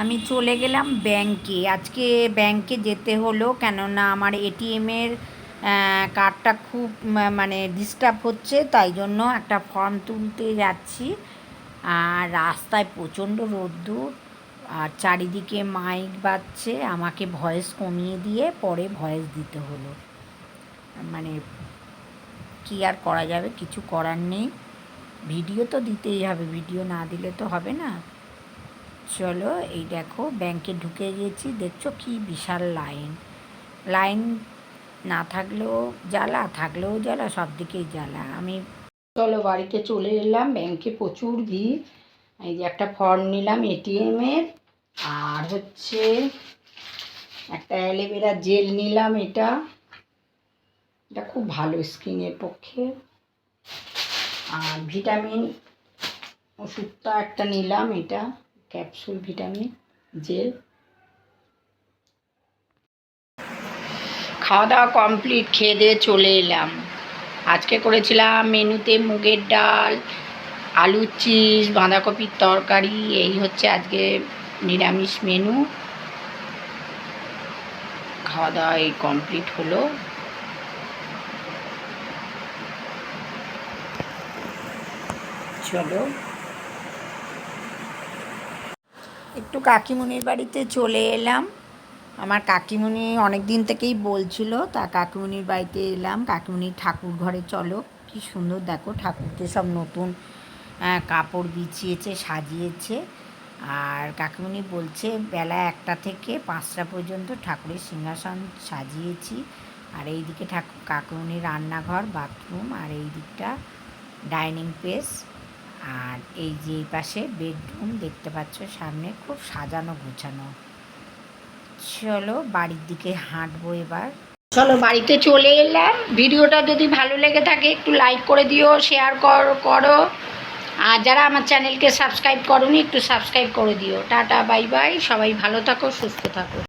আমি চলে গেলাম ব্যাংকে। আজকে ব্যাংকে যেতে হলো কেননা আমার এটিএমের কার্ডটা খুব মানে ডিস্টার্ব হচ্ছে, তাই জন্য একটা ফর্ম তুলতে যাচ্ছি। আর রাস্তায় প্রচণ্ড রোদ্দুর, আর চারিদিকে মাইক বাজছে, আমাকে ভয়েস কমিয়ে দিয়ে পরে ভয়েস দিতে হলো। মানে কী আর করা যাবে, কিছু করার নেই। ভিডিও তো দিতেই হবে, ভিডিও না দিলে তো হবে না। চলো, এই দেখো ব্যাংকে ঢুকে গেছি দেখছ কি বিশাল লাইন লাইন না থাকলেও জ্বালা থাকলেও জ্বালা, সব দিকেই জ্বালা। আমি চলো, বাড়িতে চলে এলাম ব্যাংকে প্রচুর ভিড়। এই যে একটা ফর্ম নিলাম এটিএমের আর হচ্ছে একটা অ্যালোভেরা জেল নিলাম এটা। এটা খুব ভালো স্কিনের পক্ষে। আর ভিটামিন ওষুধটা একটা নিলাম এটা। Capsule vitamin gel. খাওয়া দাওয়া কমপ্লিট, খেয়ে দিয়ে চলে এলাম। আজকে করেছিলাম মেনুতে মুগের ডাল আলু চিজ, বাঁধাকপির তরকারি, এই হচ্ছে আজকে নিরামিষ মেনু। খাওয়া দাওয়া এই কমপ্লিট হলো। চলো একটু কাকিমুনির বাড়িতে চলে এলাম। আমার কাকিমুনি অনেক দিন থেকেই বলছিল, তা কাকিমুনির বাড়িতে এলাম। কাকিমুনির ঠাকুর ঘরে চলো, কি সুন্দর দেখো, ঠাকুরকে সব নতুন কাপড় বিছিয়েছে, সাজিয়েছে। আর কাকিমুনি বলছে, বেলা একটা থেকে পাঁচটা পর্যন্ত ঠাকুরের সিংহাসন সাজিয়েছি। আর এইদিকে ঠাকুর, কাকিমুনির রান্নাঘর, বাথরুম, আর এই দিকটা ডাইনিং প্লেস। আর এই যে পাশে বেডরুম দেখতে পাচ্ছ, সামনে খুব সাজানো গোছানো। চলো বাড়ির দিকে হাঁটবো এবার। চলো বাড়িতে চলে এলাম। ভিডিওটা যদি ভালো লেগে থাকে, একটু লাইক করে দিও শেয়ার কর করো। আর যারা আমার চ্যানেলকে সাবস্ক্রাইব করোনি, একটু সাবস্ক্রাইব করে দিও। টাটা বাই বাই সবাই ভালো থাকো, সুস্থ থাকো।